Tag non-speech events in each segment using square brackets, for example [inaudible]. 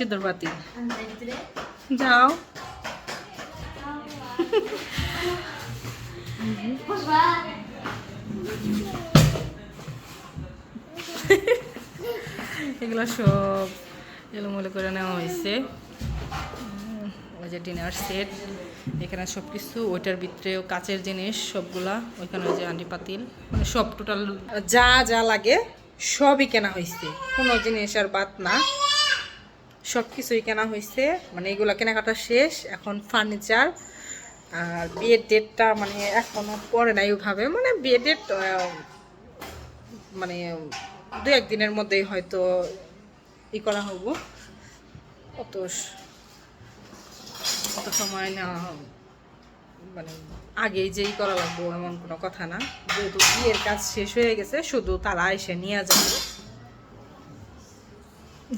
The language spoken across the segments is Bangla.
সিদ্ধর বাতি যাও এগুলো সব করে নেওয়া হয়েছে। ওই যে ডিনার সেট এখানে সব কিছু ওইটার ভিতরেও কাচের জিনিস, সবগুলা। ওইখানে ওই যে আন্টি পাতিল। মানে সব টোটাল যা যা লাগে, সবই কেনা হয়েছে। কোনো জিনিস আর বাদ না। সব কিছুই কেনা হয়েছে মানে এগুলো কেনাকাটা শেষ, এখন ফার্নিচার আর বিয়ের ডেটটা মানে এখনও পরে নাই ওইভাবে মানে বিয়ের ডেট মানে দু একদিনের মধ্যেই হয়তো ই করা হব অত অত সময় না মানে আগেই যেই করা লাগবো এমন কোনো কথা না। যেহেতু বিয়ের কাজ শেষ হয়ে গেছে, শুধু তারা এসে নিয়ে যাবে।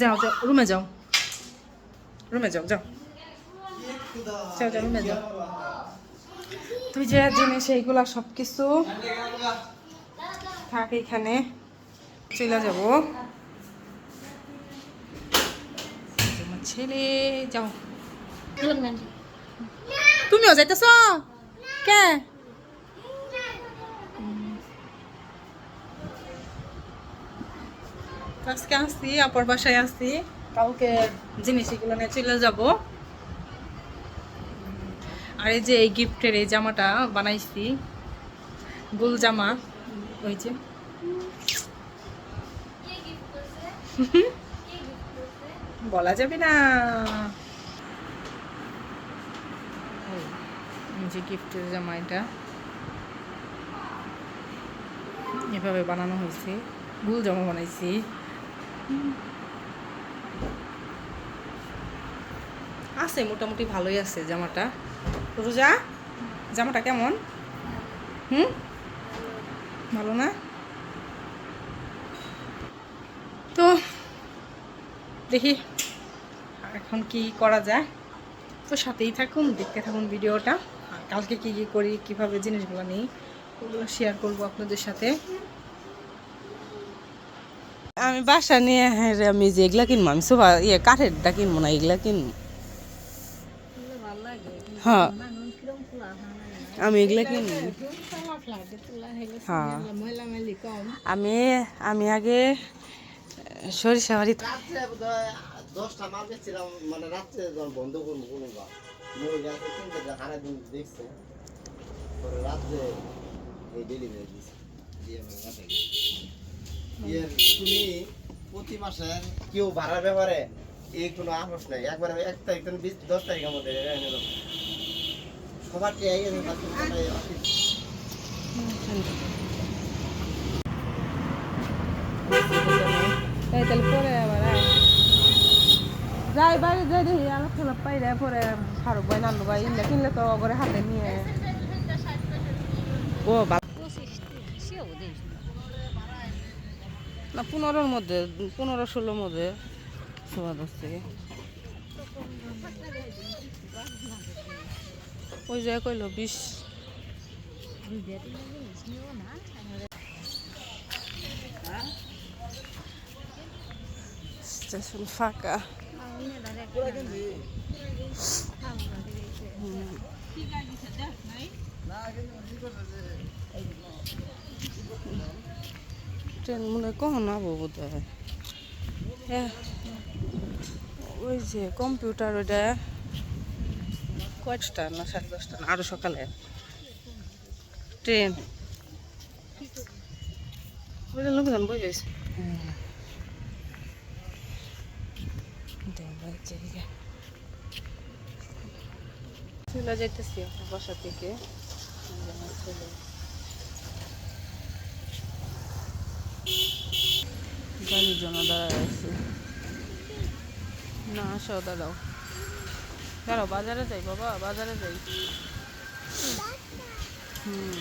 যাও যাও, রুমে যাও। রুমে যাও যাও। যাও যাও রুমে যাও। তুই যে জিনিস এইগুলা সব কিছু থাক এখানে চলে যাব। তোমার ছেলে যাও। তুমিও যাইতেছ? কে? আজকে আসছি অপর বাসায় আসছি। কালকে জিনিস এগুলো নিয়ে চলে যাব। আর এই যে এই গিফটের এই জামাটা বানাইছি, গোল জামা যে। বলা যাবে না। যে গিফটের জামা এটা। এভাবে বানানো হয়েছে। গোল জামা বানাইছি। আছে, মোটামুটি ভালোই আছে জামাটা। রোজা, জামাটা কেমন? হুম? ভালো না? তো দেখি এখন কি করা যায়। তো সাথেই থাকুন, দেখতে থাকুন ভিডিওটা। কালকে কি কি করি, কীভাবে জিনিসগুলো নিই, ওগুলো শেয়ার করব আপনাদের সাথে। আমি বাসা নিয়ে হ্যাঁ আমি যে এগুলা কিনবো, আমি সোফা ইয়ে কাঠেরটা কিনবো না, এগুলা কিনবো। হ্যাঁ। আমি এগুলা কিনবো হ্যাঁ। আমি আমি আগে সরিষা দশটা মানে রাত্রে দেখছে পরে রাত্রে এই ডেলিভারি তুমি প্রতি মাসে কেউ ভাড়ার ব্যাপারে এই কোনো আপোষ নাই একবারে এক তারিখ দশ তারিখের মধ্যে তাহলে পরে আবার আয়। যাই বাড়ি যাই দেখি আলাপ টালাপ পাই যায় পরে ফারুক ভাই নানু ভাই ইনলে কিনলে তো করে হাতে নিয়ে ও না পনেরোর মধ্যে পনেরো ষোলোর মধ্যে সোয়া দশ থেকে। ওই যে কইলো, বিশ। স্টেশন ফাঁকা। ট্রেন মনে কখন আবো বোধ হ্যাঁ ওই যে কম্পিউটার ওইটা। কয়টা না সাড়ে দশটা না? আরও সকালে? ট্রেন? লোকজন বই যাইছে চলে এখন বাসা থেকে। গাড়ির জন্য দাঁড়ায় না আসো দাঁড়াও। দাঁড়াও বাজারে যাই বাবা বাজারে যাই। হুম।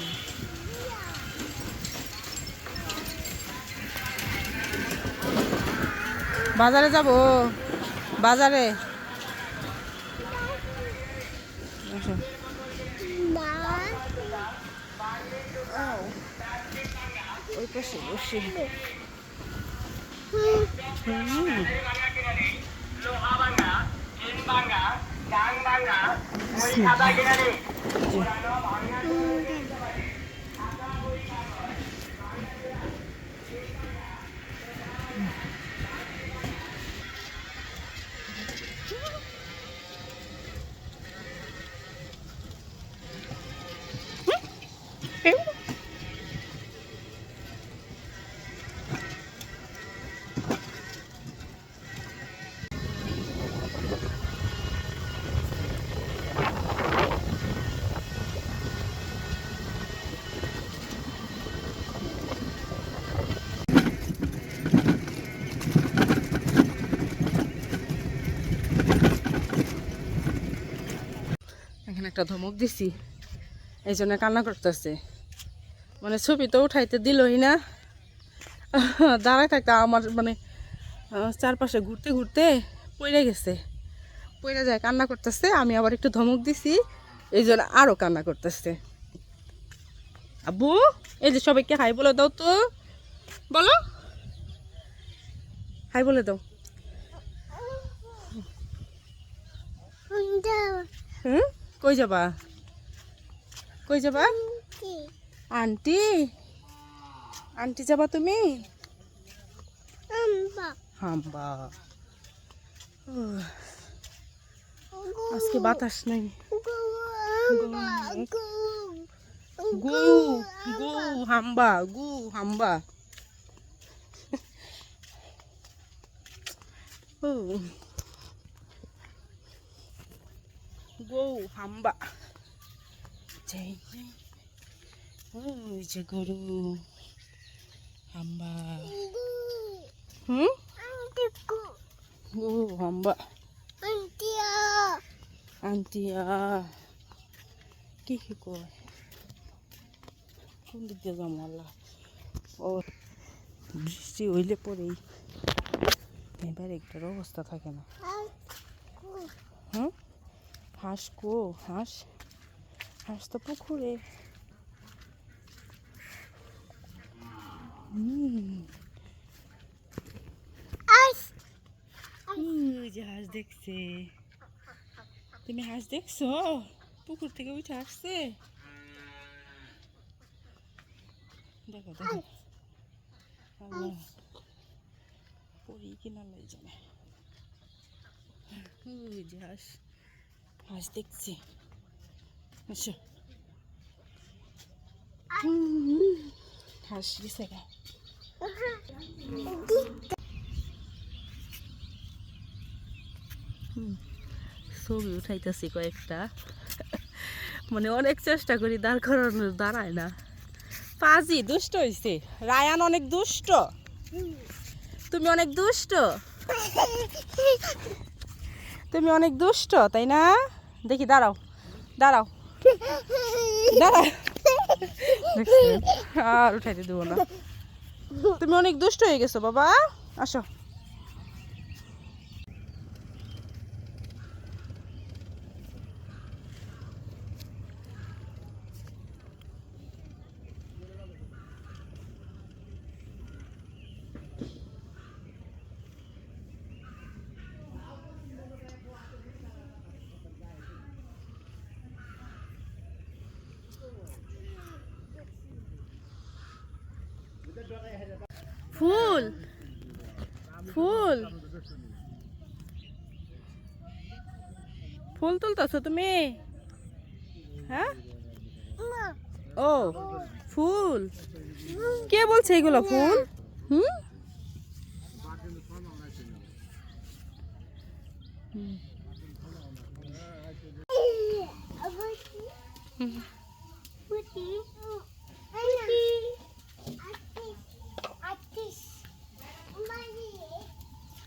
বাজারে যাব বাজারে। ওই এখানে একটা ধমক দিছি। এই জন্য কান্না করতেছে। মানে ছবি তো উঠাইতে দিলই না। [laughs] দাঁড়ায় থাকতে আমার মানে চারপাশে ঘুরতে ঘুরতে পড়ে গেছে। পড়ে যায়, কান্না করতেছে। আমি আবার একটু ধমক দিছি। এই জন্য আরও কান্না করতেছে। আব্বু, এই যে সবাইকে হাই বলে দাও তো। বলো। হাই বলে দাও। হুম? কই যাবা? কই যাবা? আন্টি। আন্টি? যাবা তুমি? হাম্বা। আজকে বাতাস নেই। গু গু হাম্বা গু হাম্বা। উহ। গো হাম্বা। যাই ওই যে গরু হাম্বা। হুম? গো। হাম্বা। আন্টিয়া। কি কি কয়? কোন দিক দিয়ে যাব আল্লাহ? ও বৃষ্টি হইলে পরেই এবার একটার অবস্থা থাকে না। হুম? হাঁস কো হাঁস হাঁস তো পুকুরে। যে হাঁস দেখছে। তুমি হাঁস দেখছ? পুকুর থেকে উঠে আসছে? দেখো দেখো। পড়ি কিনা লই যাবে। হাঁস। হাঁস দেখছি। আচ্ছা হাঁস গেছে গা। ছবি উঠাইতেছি কয়েকটা। মানে অনেক চেষ্টা করি দাঁড় করানোর দাঁড়ায় না। পাজি দুষ্ট হয়েছে রায়ান অনেক দুষ্ট। তুমি অনেক দুষ্ট। তুমি অনেক দুষ্ট তাই না? দেখি দাঁড়াও দাঁড়াও। দাঁড়াও আর উঠাইতে দেবো না। তুমি অনেক দুষ্ট হয়ে গেছো বাবা। আসো। ফুল। ফুল। ফুল তুলতেছো তুমি? হ্যাঁ? ও ফুল। কে বলছে এগুলো ফুল? হুম।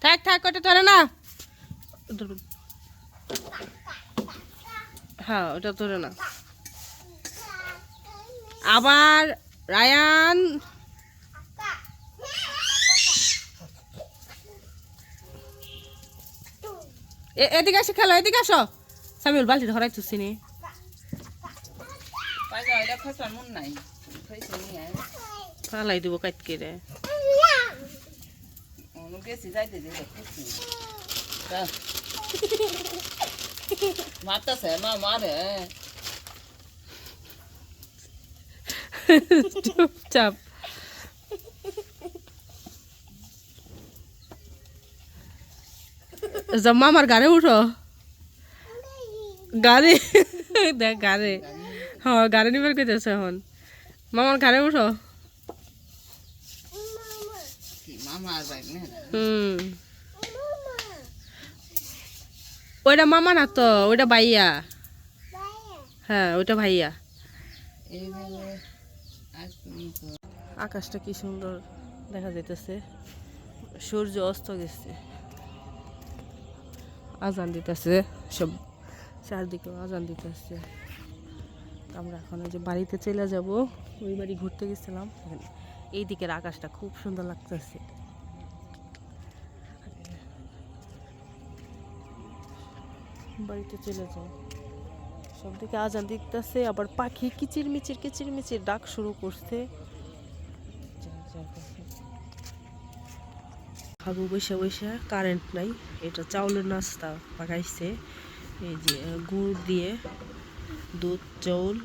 থাক থাক ওটা ধরে না। হ্যাঁ ওটা ধরে না। আবার রায়ান। এদিকে আসো খেলো এদিকে আসো। সামিউল বালতি ধরাই তুসি নি। পালাই দিব কাটকে রে। মারতেছে মা মারে চুপচাপ যা মামার গাড়ি উঠো গাড়ি দেখ গাড়ি হ্যাঁ গাড়ি নিবার কইতেছে এখন মামার গাড়ি উঠো মামা যাই না হুম। ওইটা মামা না তো? ওইটা ভাইয়া। হ্যাঁ ওইটা ভাইয়া। আকাশটা কি সুন্দর দেখা যাইতেছে। সূর্য অস্ত গেছে। আজান দিতেছে সব চারদিকে আজান দিতেছে। আমরা এখন ওই যে বাড়িতে চলে যাব। ওই বাড়ি ঘুরতে গেছিলাম। এই দিকের আকাশটা খুব সুন্দর লাগতেছে। বাড়িতে চলে যাও সব দিকে আজান দিতেছে, আবার পাখি কিচির মিচির কিচির মিচির ডাক শুরু করছে। খাব বসে বসে কারেন্ট নাই, এটা চাউলের নাস্তা পাকাইছে। এই যে গুড় দিয়ে দুধ, চাউল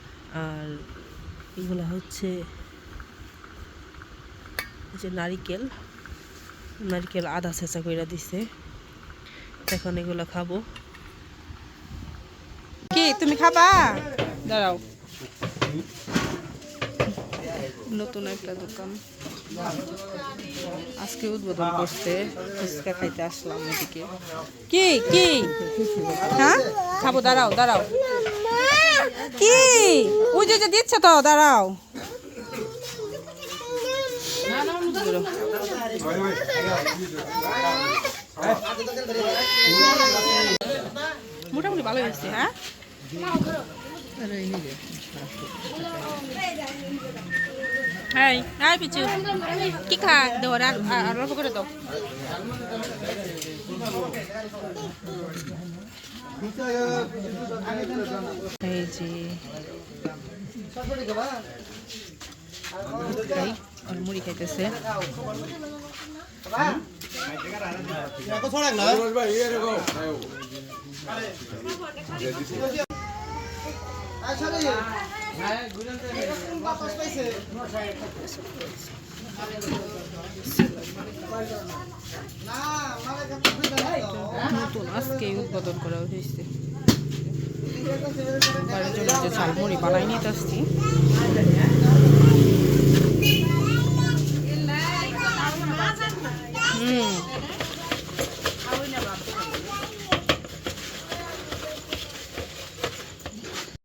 আর এগুলো হচ্ছে যে নারিকেল। নারিকেল আধা ছেঁচা কইরা দিছে। এখন এগুলো খাব। তুমি খাবা? দাঁড়াও। নতুন একটা দোকান। আজকে উদ্বোধন করছে ফুচকা খাইতে আসলাম এদিকে কি? কি? হ্যাঁ? খাব, দাঁড়াও দাঁড়াও। কি? ওই যে দিচ্ছে তো, দাঁড়াও। মোটামুটি ভালো হয়েছে হ্যাঁ? হাই হাই পিছু কি খা দাও আর অল্প করে দাও এই যে আর মুড়ি খাইতেছে নতুন আজকে উদ্বোধন করা হয়েছে বাড়ির জন্য যে ঝালমুড়ি বানাই নিতে আসছি।